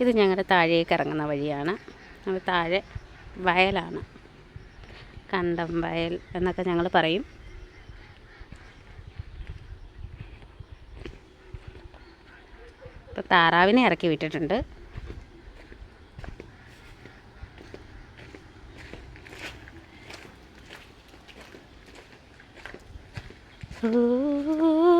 ഇത് ഞങ്ങളുടെ താഴേക്ക് ഇറങ്ങുന്ന വഴിയാണ്. അത് താഴെ വയലാണ്. കണ്ടം വയൽ എന്നൊക്കെ ഞങ്ങൾ പറയും. ഇപ്പം താറാവിനെ ഇറക്കി വിട്ടിട്ടുണ്ട്. അണ്ടേ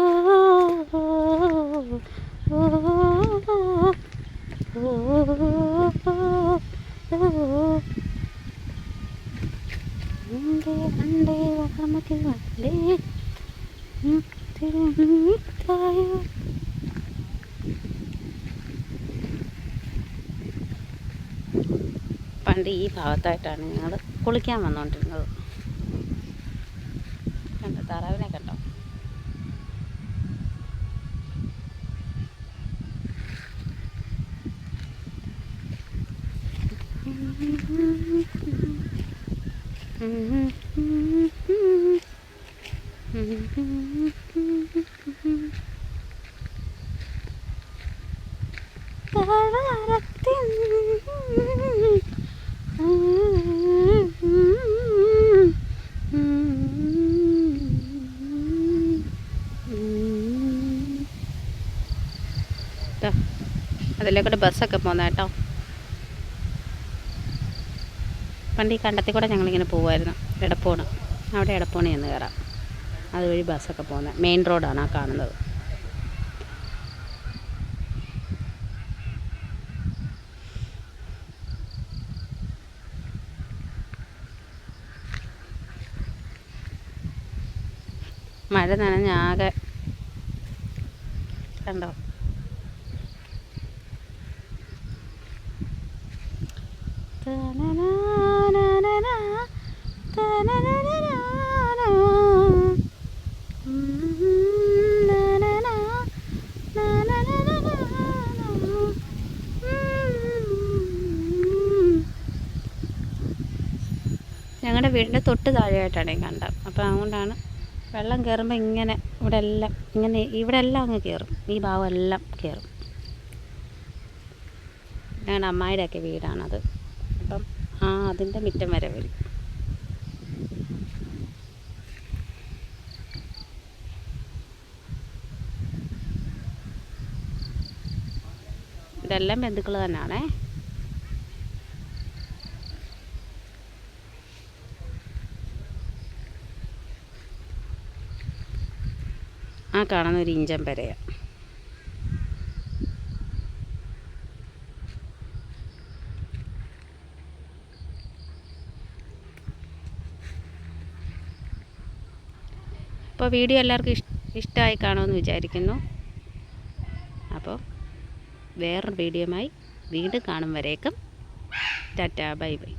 പണ്ട് ഈ ഭാഗത്തായിട്ടാണ് ഞങ്ങൾ കുളിക്കാൻ വന്നുകൊണ്ടിരുന്നത് കണ്ടോ താറാവിനെ കണ്ടോ താഴ്വാരത്തിൻ ദാ, അതിലെ കൂടെ ബസ്സൊക്കെ പോകുന്ന പണ്ട് ഈ കണ്ടത്തിൽ കൂടെ ഞങ്ങളിങ്ങനെ പോകുമായിരുന്നു എടപ്പോണ്. അവിടെ എടപ്പോണി എന്ന് കയറാം അതുവഴി ബസ്സൊക്കെ പോകുന്നത് മെയിൻ റോഡാണ് ആ കാണുന്നത്. മഴ നനഞ്ഞാകെ കണ്ടോ? തനനാനനനാ, ഞങ്ങളുടെ വീടിന്റെ തൊട്ട് താഴെയായിട്ടാണ് ഈ കണ്ടം. അപ്പോൾ അതുകൊണ്ടാണ് വെള്ളം കയറുമ്പോൾ ഇങ്ങനെ ഇവിടെ എല്ലാം ഇങ്ങനെ ഇവിടെ എല്ലാം അങ്ങ് കയറും ഈ ഭാഗം എല്ലാം കയറും ഞങ്ങളുടെ അമ്മായിയുടെയൊക്കെ വീടാണത്. അപ്പം ആ അതിന്റെ മുറ്റം വരെ വരും. ഇതെല്ലാം ബന്ധുക്കൾ തന്നെയാണേ ആ കാണുന്ന ഒരു ഇഞ്ചൻ പെരയാണ് അപ്പോൾ വീഡിയോ എല്ലാവർക്കും ഇഷ് ഇഷ്ടമായി കാണുമെന്ന് വിചാരിക്കുന്നു. അപ്പോൾ വേറൊരു വീഡിയോയുമായി വീണ്ടും കാണും വരേക്കും. Tata bye bye.